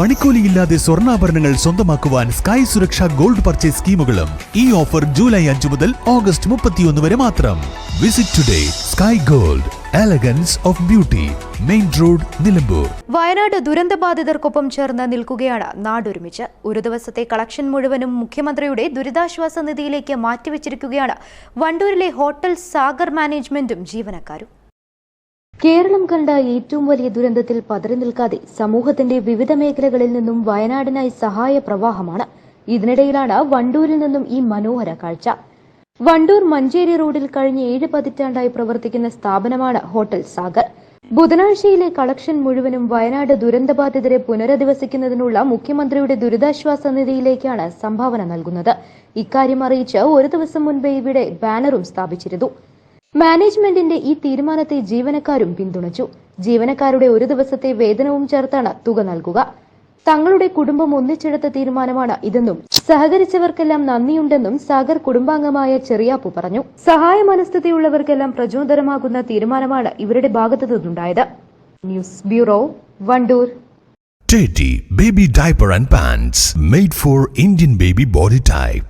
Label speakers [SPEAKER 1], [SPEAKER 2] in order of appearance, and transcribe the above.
[SPEAKER 1] പണിക്കൂലിയില്ലാതെ സ്വർണാഭരണങ്ങൾ സ്വന്തമാക്കുവാൻ സ്കൈ സുരക്ഷ ഗോൾഡ് പർച്ചേസ് സ്കീമുകളും ഈ ഓഫർ ജൂലൈ അഞ്ചു മുതൽ ഓഗസ്റ്റ് മുപ്പത്തിയൊന്ന് വരെ മാത്രം. Visit today sky gold elegance of beauty main road Nilambur.
[SPEAKER 2] Wayanad ദുരന്തബാധിതർക്കൊപ്പം ചേർന്ന് നിൽക്കുകയാണ് നാടൊരുമിച്ച്. ഒരു ദിവസത്തെ കളക്ഷൻ മുഴുവനും മുഖ്യമന്ത്രിയുടെ ദുരിതാശ്വാസ നിധിയിലേക്ക് മാറ്റിവെച്ചിരിക്കുകയാണ് വണ്ടൂരിലെ ഹോട്ടൽ സാഗർ മാനേജ്മെന്റും ജീവനക്കാരും. കേരളം കണ്ട ഏറ്റവും വലിയ ദുരന്തത്തിൽ പതറി നിൽക്കാതെ സമൂഹത്തിന്റെ വിവിധ മേഖലകളിൽ നിന്നും വയനാടിനായി സഹായ പ്രവാഹമാണ്. ഇതിനിടയിലാണ് വണ്ടൂരിൽ നിന്നും ഈ മനോഹര കാഴ്ച. വണ്ടൂർ മഞ്ചേരി റോഡിൽ കഴിഞ്ഞ ഏഴ് പതിറ്റാണ്ടായി പ്രവർത്തിക്കുന്ന സ്ഥാപനമാണ് ഹോട്ടൽ സാഗർ. ബുധനാഴ്ചയിലെ കളക്ഷൻ മുഴുവനും വയനാട് ദുരന്തബാധിതരെ പുനരധിവസിക്കുന്നതിനുള്ള മുഖ്യമന്ത്രിയുടെ ദുരിതാശ്വാസ നിധിയിലേക്കാണ് സംഭാവന നൽകുന്നത്. ഇക്കാര്യം അറിയിച്ച് ഒരു ദിവസം മുൻപേ ഇവിടെ ബാനറും സ്ഥാപിച്ചിരുന്നു. മാനേജ്മെന്റിന്റെ ഈ തീരുമാനത്തെ ജീവനക്കാരും പിന്തുണച്ചു. ജീവനക്കാരുടെ ഒരു ദിവസത്തെ വേതനവും ചേർത്താണ് തുക നൽകുക. തങ്ങളുടെ കുടുംബം ഒന്നിച്ചെടുത്ത തീരുമാനമാണ് ഇതെന്നും സഹകരിച്ചവർക്കെല്ലാം നന്ദിയുണ്ടെന്നും സാഗർ കുടുംബാംഗമായ ചെറിയാപ്പു പറഞ്ഞു. സഹായ മനസ്ഥിതിയുള്ളവർക്കെല്ലാം പ്രചോദനമാകുന്ന തീരുമാനമാണ് ഇവരുടെ ഭാഗത്തു നിന്നുണ്ടായത് news bureau Wandoor.
[SPEAKER 1] Teddy Baby Diaper and Pants made for Indian baby body type.